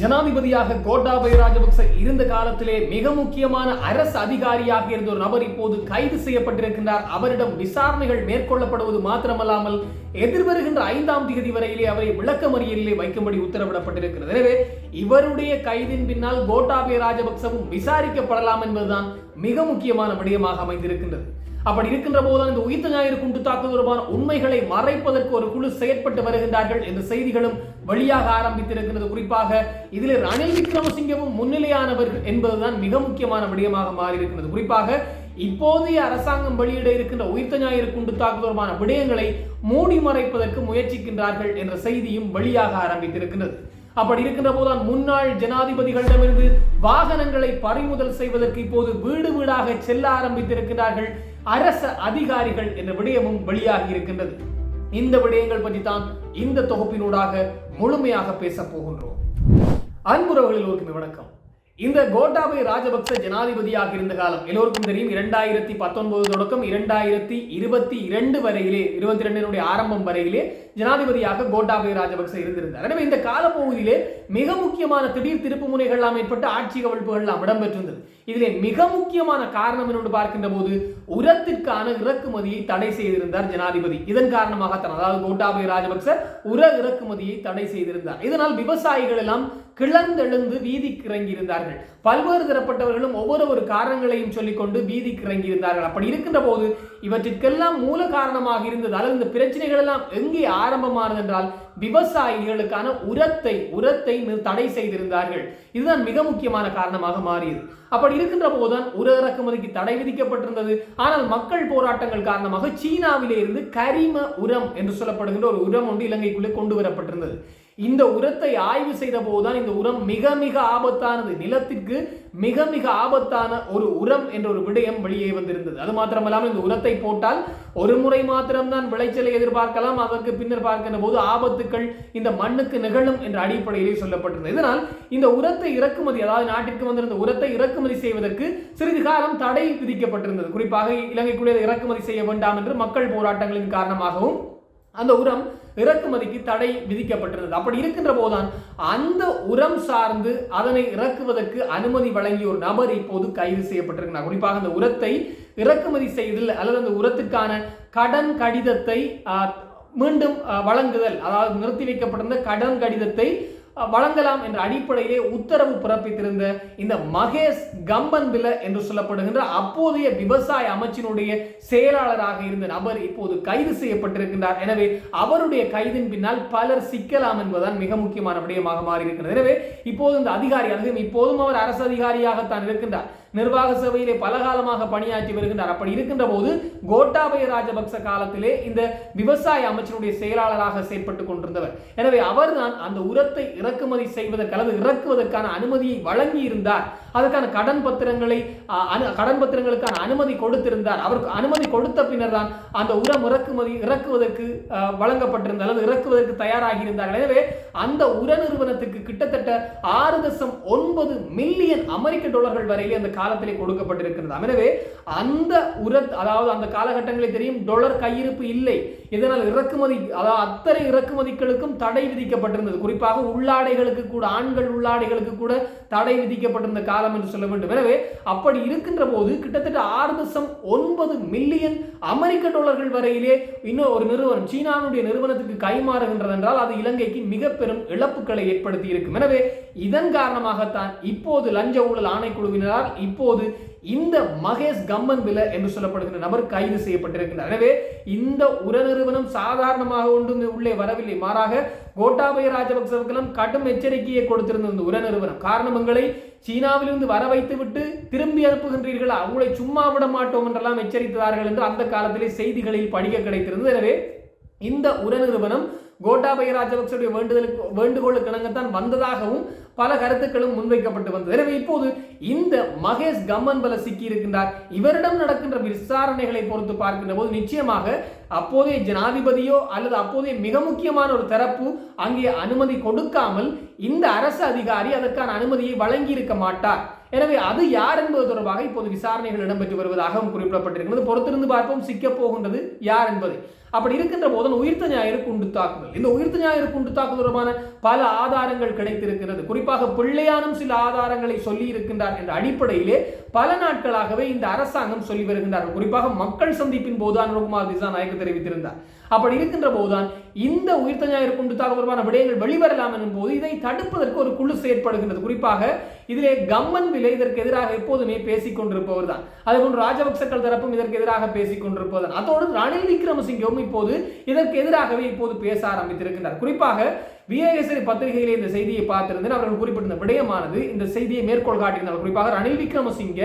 ஜனாதிபதியாக கோட்டாபய ராஜபக்ச இருந்த காலத்திலே மிக முக்கியமான அரசு அதிகாரியாக இருந்த ஒரு நபர் இப்போது கைது செய்யப்பட்டிருக்கின்றார். அவரிடம் விசாரணைகள் மேற்கொள்ளப்படுவது மாத்திரமல்லாமல் எதிர்வருகின்ற ஐந்தாம் தேதி வரையிலே அவரை விளக்கமறியலிலே வைக்கும்படி உத்தரவிடப்பட்டிருக்கிறது. எனவே இவருடைய கைதின் பின்னால் கோட்டாபய ராஜபக்சவும் விசாரிக்கப்படலாம் என்பதுதான் மிக முக்கியமான விடயமாக அமைந்திருக்கின்றது. அப்படி இருக்கின்ற போதுதான் இந்த உயிர்த்த ஞாயிறு குண்டு தாக்குதல் தொடர்பான உண்மைகளை மறைப்பதற்கு ஒரு குழு செயற்பட்டு வருகின்றார்கள் என்ற செய்திகளும் வெளியாக ஆரம்பித்திருக்கிறது குறிப்பாக இதில் ரணில் விக்ரமசிங்கவும் முன்னிலையானவர்கள் என்பதுதான் மிக முக்கியமான விடயமாக மாறியிருக்கிறது குறிப்பாக இப்போதைய அரசாங்கம் வெளியிட இருக்கின்ற உயிர்த்த ஞாயிறு குண்டு தாக்குதல் தொடர்பான விடயங்களை மூடி மறைப்பதற்கு முயற்சிக்கின்றார்கள் என்ற செய்தியும் வெளியாக ஆரம்பித்திருக்கிறது அப்படி இருக்கின்ற போதுதான் முன்னாள் ஜனாதிபதிகளிடமிருந்து வாகனங்களை பறிமுதல் செய்வதற்கு இப்போது வீடு வீடாக செல்ல ஆரம்பித்திருக்கிறார்கள் அரச அதிகாரிகள் என்ற விடயமும் வெளியாகி இருக்கின்றது. இந்த விடயங்கள் பற்றி தான் இந்த தொகுப்பினூடாக முழுமையாக பேச போகின்றோம். அன்புறவர்கள் எல்லோருக்குமே வணக்கம். இந்த கோட்டாபய ராஜபக்ச ஜனாதிபதியாக இருந்த காலம் எல்லோருக்கும் தெரியும். இரண்டாயிரத்தி பத்தொன்பது தொடக்கம் இரண்டாயிரத்தி இருபத்தி இரண்டு வரையிலே இருபத்தி ரெண்டினுடைய ஆரம்பம் வரையிலே ஜனாதிபதியாக கோட்டாபய ராஜபக்ச இருந்திருந்தார். எனவே இந்த காலப்பகுதியிலே மிக முக்கியமான திடீர் திருப்பு முனைகள்லாம் ஏற்பட்டு ஆட்சி கவிழ்ப்புகள்லாம் இடம்பெற்றிருந்தது. இதிலே மிக முக்கியமான காரணம் என்னோடு பார்க்கின்ற போது உரத்திற்கான இறக்குமதியை தடை செய்திருந்தார் ஜனாதிபதி. இதன் காரணமாகத்தான் அதாவது கோட்டாபய ராஜபக்ச உர இறக்குமதியை தடை செய்திருந்தார். இதனால் விவசாயிகள் எல்லாம் கிளர்ந்தெழுந்து வீதிக்கு இறங்கியிருந்தார்கள் பல்வேறு தரப்பட்டவர்களும் ஒவ்வொரு ஒரு காரணங்களையும் சொல்லிக்கொண்டு வீதிக்கு இறங்கியிருந்தார்கள் அப்படி இருக்கின்ற போது இவற்றிற்கெல்லாம் மூல காரணமாக இருந்தது அல்லது இந்த பிரச்சனைகள் எல்லாம் எங்கே ஆரம்பமானது என்றால் விவசாயிகளுக்கான உரத்தை உரத்தை தடை செய்திருந்தார்கள். இதுதான் மிக முக்கியமான காரணமாக மாறியது. அப்படி இருக்கின்ற போதுதான் உர இறக்குமதிக்கு தடை விதிக்கப்பட்டிருந்தது. ஆனால் மக்கள் போராட்டங்கள் காரணமாக சீனாவிலே இருந்து கரிம உரம் என்று சொல்லப்படுகின்ற ஒரு உரம் ஒன்று இலங்கைக்குள்ளே கொண்டு வரப்பட்டிருந்தது. இந்த உரத்தை ஆய்வு செய்த போதுதான் இந்த உரம் மிக மிக ஆபத்தானது. நிலத்திற்கு மிக மிக ஆபத்தான ஒரு உரம் என்ற ஒரு விடயம் வெளியே வந்திருந்தது. அது மாத்திரமல்லாமல் இந்த உரத்தை போட்டால் ஒரு முறை மாத்திரம்தான் விளைச்சலை எதிர்பார்க்கலாம். அதற்கு பின்னர் பார்க்கின்ற போது ஆபத்துக்கள் இந்த மண்ணுக்கு நிகழும் என்ற அடிப்படையிலே சொல்லப்பட்டிருந்தது. இதனால் இந்த உரத்தை இறக்குமதி அதாவது நாட்டிற்கு வந்திருந்த உரத்தை இறக்குமதி செய்வதற்கு சிறிது காலம் தடை விதிக்கப்பட்டிருந்தது. குறிப்பாக இலங்கைக்குள்ளே இறக்குமதி செய்ய வேண்டாம் என்று மக்கள் போராட்டங்களின் காரணமாகவும் அந்த உரம் இறக்குமதிக்கு தடை விதிக்கப்பட்டிருந்தது. அப்படி இருக்கின்ற போதுதான் அந்த உரம் சார்ந்து அதனை இறக்குவதற்கு அனுமதி வழங்கிய ஒரு நபர் இப்போது கைது செய்யப்பட்டிருக்கிறார். குறிப்பாக அந்த உரத்தை இறக்குமதி செய்தல் அல்லது அந்த உரத்துக்கான கடன் கடிதத்தை மீண்டும் வழங்குதல் அதாவது நிறுத்தி வைக்கப்பட்டிருந்த கடன் கடிதத்தை வழங்கலாம் என்ற அடிப்படையிலே உத்தரவு பிறப்பித்திருந்த இந்த மகேஷ் கம்பன் பில என்று சொல்லப்படுகின்ற அப்போதைய விவசாய அமைச்சினுடைய செயலாளராக இருந்த நபர் இப்போது கைது செய்யப்பட்டிருக்கின்றார். எனவே அவருடைய கைதின் பின்னால் பலர் சிக்கலாம் என்பதுதான் மிக முக்கியமான விடயமாக மாறியிருக்கிறது. எனவே இப்போது இந்த அதிகாரி அதுவும் இப்போதும் அவர் அரசு அதிகாரியாகத்தான் இருக்கின்றார். நிர்வாக சபையிலே பலகாலமாக பணியாற்றி வருகின்றார். அப்படி இருக்கின்ற போது கோட்டாபய ராஜபக்ச காலத்திலே இந்த விவசாய அமைச்சருடைய செயலாளராக செயற்பட்டுக் கொண்டிருந்தவர். எனவே அவர்தான் அந்த உரத்தை இறக்குமதி செய்வதற்கு அல்லது இறக்குவதற்கான அனுமதியை வழங்கி இருந்தார் அதற்கான கடன் பத்திரங்களை கடன் பத்திரங்களுக்கான அனுமதி கொடுத்திருந்தார். அவருக்கு அனுமதி கொடுத்த பின்னர் தான் அந்த உரம் இறக்குமதி இறக்குவதற்கு வழங்கப்பட்டிருந்த அல்லது இறக்குவதற்கு தயாராகி இருந்தார்கள் எனவே அந்த உர நிறுவனத்துக்கு கிட்டத்தட்ட ஆறு தசம் ஒன்பது மில்லியன் அமெரிக்க டாலர்கள் வரையிலே அந்த காலத்திலே கொடுக்கப்பட்டிருக்கிறது எனவே அந்த உர அதாவது அந்த காலகட்டங்களில் தெரியும் டொலர் கையிருப்பு இல்லை. இதனால் இறக்குமதி அதாவது அத்தனை இறக்குமதிகளுக்கும் தடை விதிக்கப்பட்டிருந்தது. குறிப்பாக உள்ளாடைகளுக்கு கூட ஆண்கள் உள்ளாடைகளுக்கு கூட தடை விதிக்கப்பட்டிருந்த காலம் என்று சொல்ல வேண்டும். எனவே அப்படி இருக்கின்ற போது கிட்டத்தட்ட ஆறு தசம் ஒன்பது மில்லியன் அமெரிக்க டாலர்கள் வரையிலே இன்னும் ஒரு நிறுவனம் சீனாவுடைய நிறுவனத்துக்கு கைமாறுகின்றது என்றால் அது இலங்கைக்கு மிக பெரும் இழப்புகளை ஏற்படுத்தி இருக்கும். எனவே இதன் காரணமாகத்தான் இப்போது லஞ்ச ஊழல் ஆணைக்குழுவினரால் இப்போது இந்த மகேஷ் கம்மன் வில என்று சொல்லப்படுகின்ற நபர் கைது செய்யப்பட்டிருக்கிறார் எனவே இந்த உர நிறுவனம் சாதாரணமாக ஒன்று உள்ளே வரவில்லை. மாறாக கோட்டாபய ராஜபக்சவர்களும் கடும் எச்சரிக்கையை கொடுத்திருந்த இந்த உர நிறுவனம். காரணம் எங்களை சீனாவிலிருந்து வர வைத்துவிட்டு திரும்பி அனுப்புகின்றீர்களா? அவங்களை சும்மா விட மாட்டோம் என்றெல்லாம் எச்சரித்தார்கள் என்று அந்த காலத்திலே செய்திகளில் படிக்க கிடைத்திருந்தது. எனவே இந்த உர நிறுவனம் கோட்டாபய ராஜபக்சவுடைய வேண்டுதலுக்கு வேண்டுகோளுக்கு இணங்கத்தான் வந்ததாகவும் பல கருத்துக்களும் முன்வைக்கப்பட்டு வந்தது. எனவே இப்போது இந்த மகேஷ் கம்மன் பல சிக்கி இருக்கின்றார் இவரிடம் நடக்கின்ற விசாரணைகளை பொறுத்து பார்க்கின்ற போது நிச்சயமாக அப்போதைய ஜனாதிபதியோ அல்லது அப்போதைய மிக முக்கியமான ஒரு தரப்பு அங்கே அனுமதி கொடுக்காமல் இந்த அரசு அதிகாரி அதற்கான அனுமதியை வழங்கி இருக்க மாட்டார். எனவே அது யார் என்பது தொடர்பாக இப்போது விசாரணைகள் இடம்பெற்று வருவதாகவும் குறிப்பிடப்பட்டிருக்கிறது. பொறுத்திருந்து பார்ப்போம் சிக்கப் போகின்றது யார் என்பதை. அப்படி இருக்கின்ற போது உயிர்த்த ஞாயிறு குண்டு தாக்குதல். இந்த உயிர்த்த ஞாயிறு குண்டு தாக்குதல் தொடர்பான பல ஆதாரங்கள் கிடைத்திருக்கிறது. குறிப்பாக பிள்ளையானும் சில ஆதாரங்களை சொல்லி இருக்கின்றார் என்ற அடிப்படையிலே பல நாட்களாகவே இந்த அரசாங்கம் சொல்லி வருகின்றார்கள். குறிப்பாக மக்கள் சந்திப்பின் போது அனுகுமார் திசாநாயக்க தெரிவித்திருந்தார். அப்படி இருக்கின்ற போதுதான் இந்த உயிர்த்த ஞாயிறு குண்டு தாக்குதல் தொடர்பான விடயங்கள் வெளிவரலாம் எனும் போது இதை தடுப்பதற்கு ஒரு குழு செயற்படுகின்றது. குறிப்பாக இதிலே கம்மன் விலை இதற்கு எதிராக எப்போதுமே பேசிக் கொண்டிருப்பவர் தான் அதேபோன்று ராஜபக்சக்கள் தரப்பும் இதற்கு எதிராக பேசிக் கொண்டிருப்பவர் தான் அதோடு ரணில் விக்ரமசிங்கவும் இப்போது இதற்கு எதிராகவே இப்போது பேச ஆரம்பித்திருக்கின்றார். குறிப்பாக விஐஎஸ்ஐ பத்திரிகையிலே இந்த செய்தியை பார்த்திருந்தேன். அவர்கள் குறிப்பிட்டிருந்த விடயமானது இந்த செய்தியை மேற்கோள் காட்டியிருந்தார். குறிப்பாக ரணில் விக்ரமசிங்க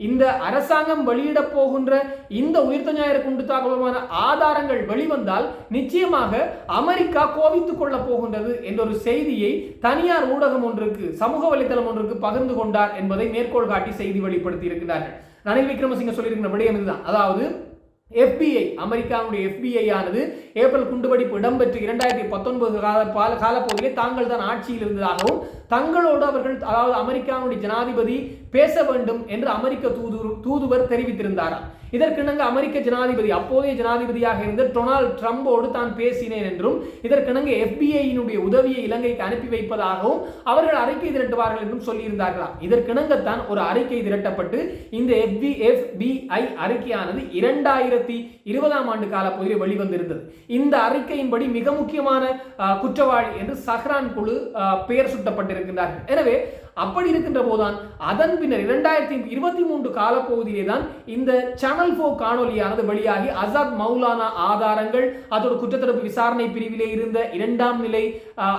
இந்த அரசாங்கம் வெளியிட போகின்ற இந்த உயிர்த்த ஞாயிறு குண்டு தாக்குதலுமான ஆதாரங்கள் வெளிவந்தால் நிச்சயமாக அமெரிக்கா கோவித்துக் கொள்ள போகின்றது என்ற ஒரு செய்தியை தனியார் ஊடகம் ஒன்றுக்கு சமூக வலைதளம் ஒன்றுக்கு பகிர்ந்து கொண்டார் என்பதை மேற்கோள் காட்டி செய்தி வெளிப்படுத்தி இருக்கிறார்கள் ரணில் விக்ரமசிங்க சொல்லியிருக்கிற விடயம் இதுதான். அதாவது எஃபிஐ அமெரிக்காவுடைய எஃபிஐ ஆனது ஏப்ரல் குண்டுவெடிப்பு இடம்பெற்று இரண்டாயிரத்தி பத்தொன்பது கால காலப்பகுதியிலே தாங்கள் தான் ஆட்சியில் இருந்ததாகவும் தங்களோடு அவர்கள் அதாவது அமெரிக்காவுடைய ஜனாதிபதி பேச வேண்டும் என்று அமெரிக்க தூது தூதுவர் தெரிவித்திருந்தாராம். இதற்கிணங்க அமெரிக்க ஜனாதிபதி அப்போதைய ஜனாதிபதியாக இருந்த டொனால்ட் ட்ரம்போடு தான் பேசினேன் என்றும் இதற்கிணங்க எஃபிஐயினுடைய உதவியை இலங்கைக்கு அனுப்பி வைப்பதாகவும் அவர்கள் அறிக்கை திரட்டுவார்கள் என்றும் சொல்லியிருந்தார்களாம். இதற்கிணங்கத்தான் ஒரு அறிக்கை திரட்டப்பட்டு இந்த எஃபி எஃபிஐ அறிக்கையானது இரண்டாயிரத்தி இருபதாம் ஆண்டு காலப்பகுதியில் வெளிவந்திருந்தது. இந்த அறிக்கையின்படி மிக முக்கியமான குற்றவாளி என்று சஹ்ரான் குழு பெயர் இருக்கின்றார்கள் எனவே அப்படி இருக்கின்ற போதுதான் அதன் பின்னர் இரண்டாயிரத்தி இருபத்தி மூன்று காலப்பகுதியிலே தான் இந்த சேனல் போ காணொலியானது வெளியாகி அசாத் மௌலானா ஆதாரங்கள் அதோட குற்றத்தடுப்பு விசாரணை பிரிவிலே இருந்த இரண்டாம் நிலை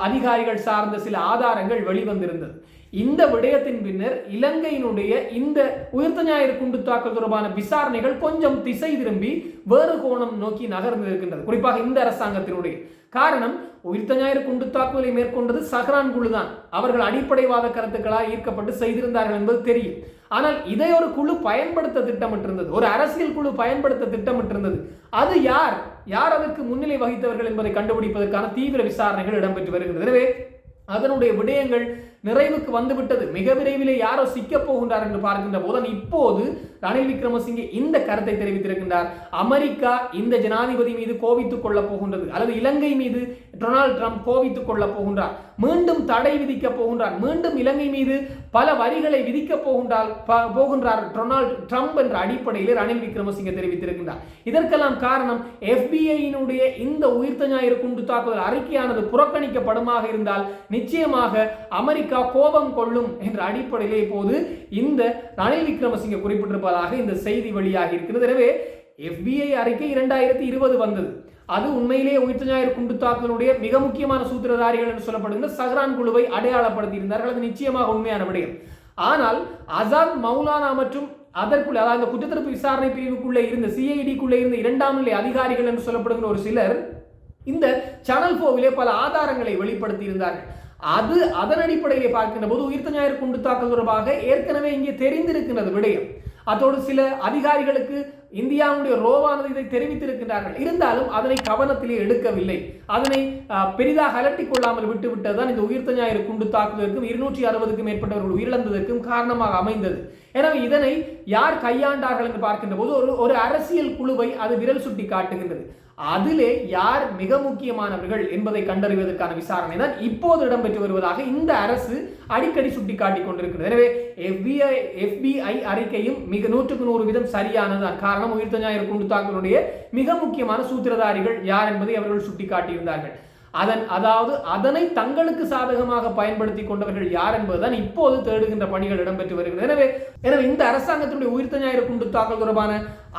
அதிகாரிகள் சார்ந்த சில ஆதாரங்கள் வெளிவந்திருந்தது. இந்த விடயத்தின் பின்னர் இலங்கையினுடைய இந்த உயிர்த்த ஞாயிறு குண்டு தாக்கல் தொடர்பான விசாரணைகள் கொஞ்சம் திசை திரும்பி வேறு கோணம் நோக்கி நகர்ந்து இருக்கின்றது குறிப்பாக இந்த அரசாங்கத்தினுடைய. காரணம் உயிர்த்த ஞாயிறு குண்டு தாக்குதலை மேற்கொண்டது சஹ்ரான் குழு தான் அவர்கள் அடிப்படைவாத கருத்துக்களால் ஈர்க்கப்பட்டு செய்திருந்தார்கள் என்பது தெரியும். ஆனால் இதை ஒரு குழு பயன்படுத்த திட்டமிட்டிருந்தது. ஒரு அரசியல் குழு பயன்படுத்த திட்டமிட்டிருந்தது. அது யார்? யார் அதற்கு முன்னிலை வகித்தவர்கள் என்பதை கண்டுபிடிப்பதற்கான தீவிர விசாரணைகள் இடம்பெற்று வருகிறது எனவே அதனுடைய விடயங்கள் நிறைவுக்கு வந்துவிட்டது. மிக விரைவிலே யாரோ சிக்கப் போகின்றார் என்று பார்க்கின்ற போது இப்போது ரணில் விக்ரமசிங்கே இந்த கருத்தை தெரிவித்திருக்கின்றார். அமெரிக்கா இந்த ஜனாதிபதி மீது கோவித்துக் கொள்ளப் போகின்றது. அல்லது இலங்கை மீது டொனால்டு ட்ரம்ப் கோவித்துக் கொள்ளப் போகின்றார். மீண்டும் தடை விதிக்கப் போகின்றார். மீண்டும் இலங்கை மீது பல வரிகளை விதிக்கப் போகின்றால் போகின்றார் டொனால்டு ட்ரம்ப் என்ற அடிப்படையில் ரணில் விக்ரமசிங்கே தெரிவித்திருக்கின்றார். இதற்கெல்லாம் காரணம் எஃபிஐயினுடைய இந்த உயிர்த்த ஞாயிறு குண்டு தாக்குதல் அறிக்கையானது புறக்கணிக்கப்படுமாக இருந்தால் நிச்சயமாக அமெரிக்கா கோபம் கொள்ளும் என்ற அடிப்படையிலே இப்போது இந்த ரணில் விக்ரமசிங்க குறிப்பிட்டிருப்பதாக இந்த செய்தி வெளியாகி இருக்கிறது. எனவே எஃபிஐ அறிக்கை இரண்டாயிரத்தி இருபது வந்தது. அது உண்மையிலேயே உயிர்த்த ஞாயிறு குண்டு தாக்குதலுடைய மிக முக்கியமான சூத்திரதாரிகள் என்று சொல்லப்படுகிற சஹ்ரான் குழுவை அடையாளப்படுத்தி இருந்தார்கள் அது நிச்சயமாக உண்மையான விடயம். ஆனால் அசாத் மௌலானா மற்றும் அதற்குள்ளே அதாவது அந்த குற்றத்தடுப்பு விசாரணை பிரிவுக்குள்ளே இருந்த சிஐடிக்குள்ளே இருந்த இரண்டாம் நிலை அதிகாரிகள் என்று சொல்லப்படுகிற ஒரு சிலர் இந்த சேனல் போவிலே பல ஆதாரங்களை வெளிப்படுத்தி இருந்தார்கள் அது அதன் அடிப்படையிலே பார்க்கின்ற போது உயிர்த்த ஞாயிறு குண்டு தாக்கல் தொடர்பாக ஏற்கனவே இங்கே தெரிந்திருக்கின்றது விடயம். அதோடு சில அதிகாரிகளுக்கு இந்தியாவுடைய ரோவானது இதை தெரிவித்திருக்கிறார்கள் இருந்தாலும் அதனை கவனத்திலே எடுக்கவில்லை. அதனை பெரிதாக அலட்டிக் கொள்ளாமல் விட்டுவிட்டதுதான் இந்த உயிர்த்த ஞாயிறு குண்டு தாக்குவதற்கும் இருநூற்றி அறுபதுக்கும் மேற்பட்டவர்கள் உயிரிழந்ததற்கும் காரணமாக அமைந்தது. எனவே இதனை யார் கையாண்டார்கள் என்று பார்க்கின்ற போது ஒரு ஒரு அரசியல் குழுவை அது விரல் சுட்டி காட்டுகின்றது. அதிலே யார் மிக முக்கியமானவர்கள் என்பதை கண்டறிவதற்கான விசாரணை தான் இப்போது இடம்பெற்று வருவதாக இந்த அரசு அடிக்கடி சுட்டிக்காட்டி கொண்டிருக்கிறது. எனவே எஃபிஐ எஃபிஐ அறிக்கையும் மிக நூற்றுக்கு நூறு வீதம் சரியானதுதான். காரணம் உயிர்த்த ஞாயிறு குண்டு தாக்கலுடைய மிக முக்கியமான சூத்திரதாரிகள் யார் என்பதை அவர்கள் சுட்டிக்காட்டியிருந்தார்கள். அதன் அதாவது அதனை தங்களுக்கு சாதகமாக பயன்படுத்தி கொண்டவர்கள் யார் என்பதுதான் இப்போது தேடுகின்ற பணிகள் இடம்பெற்று வருகிறது எனவே எனவே இந்த அரசாங்கத்தினுடைய உயிர்த்த ஞாயிறு குண்டு தாக்கல் தொடர்பான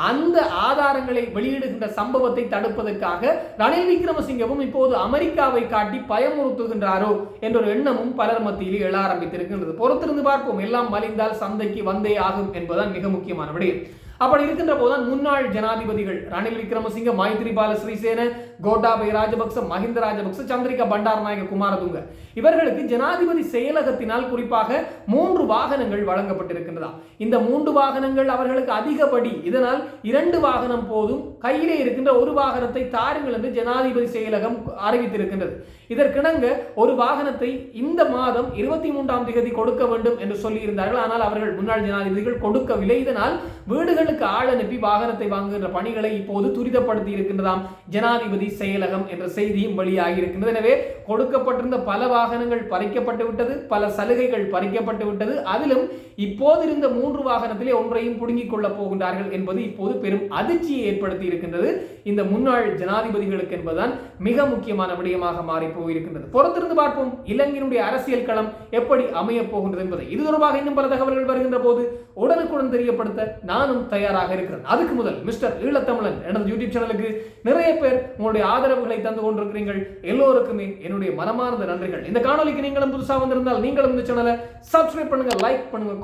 அந்த ஆதாரங்களை வெளியிடுகின்ற சம்பவத்தை தடுப்பதற்காக ரணில் விக்ரமசிங்கவும் இப்போது அமெரிக்காவை காட்டி பயமுறுத்துகின்றாரோ என்ற ஒரு எண்ணமும் பலர் மத்தியில் எழ ஆரம்பித்திருக்கின்றது. பொறுத்திருந்து பார்ப்போம். எல்லாம் மலிந்தால் சந்தைக்கு வந்தே ஆகும் என்பதுதான் மிக முக்கியமான விடயம். அப்படி இருக்கின்ற போதுதான் முன்னாள் ஜனாதிபதிகள் ரணில் விக்ரமசிங்க மைத்ரிபால ஸ்ரீசேன கோட்டாபய ராஜபக்ச மஹிந்த ராஜபக்ச சந்திரிகா பண்டாரநாயக குமாரதுங்க. இவர்களுக்கு ஜனாதிபதி செயலகத்தினால் குறிப்பாக மூன்று வாகனங்கள் வழங்கப்பட்டிருக்கின்றதா. இந்த மூன்று வாகனங்கள் அவர்களுக்கு அதிகப்படி இதனால் இரண்டு வாகனம் போதும். கையிலே இருக்கின்ற ஒரு வாகனத்தை தாருங்கள் என்று ஜனாதிபதி செயலகம் அறிவித்திருக்கின்றது. இதற்கிணங்க ஒரு வாகனத்தை இந்த மாதம் இருபத்தி மூன்றாம் தேதி கொடுக்க வேண்டும் என்று சொல்லியிருந்தார்கள். ஆனால் அவர்கள் முன்னாள் ஜனாதிபதிகள் கொடுக்கவில்லை. இதனால் வீடுகளுக்கு ஆள் அனுப்பி வாகனத்தை வாங்குகின்ற பணிகளை இப்போது துரிதப்படுத்தி இருக்கின்றதாம் ஜனாதிபதி செயலகம் என்ற செய்தியும் வெளியாகி இருக்கின்றது எனவே கொடுக்கப்பட்டிருந்த பல வாகனங்கள் பறிக்கப்பட்டு விட்டது பல சலுகைகள் பறிக்கப்பட்டு விட்டது. அதிலும் இப்போது இருந்த மூன்று வாகனத்திலே ஒன்றையும் புடுங்கிக் கொள்ளப் போகின்றார்கள் என்பது இப்போது பெரும் அதிர்ச்சியை ஏற்படுத்தி இருக்கின்றது. இந்த முன்னாள் ஜனாதிபதிகளுக்கு என்பதுதான் மிக முக்கியமான விடயமாக மாறி போயிருக்கின்றது. பொறுத்திருந்து பார்ப்போம். இலங்கையினுடைய அரசியல் களம் எப்படி அமையப் போகின்றது என்பதை. இது தொடர்பாக இன்னும் பல தகவல்கள் வருகின்ற போது உடனுக்குடன் தெரியப்படுத்த நானும் தயாராக இருக்கிறேன். அதுக்கு முதல் மிஸ்டர் ஈழத்தமிழன் எனது யூடியூப் சேனலுக்கு நிறைய பேர் உங்களுடைய ஆதரவுகளை தந்து கொண்டிருக்கிறீர்கள். எல்லோருக்குமே என்னுடைய மனமார்ந்த நன்றிகள். இந்த காணொலிக்கு நீங்களும் புதுசா வந்திருந்தால் நீங்களும் இந்த சேனலை சப்ஸ்கிரைப் பண்ணுங்க லைக் பண்ணுங்க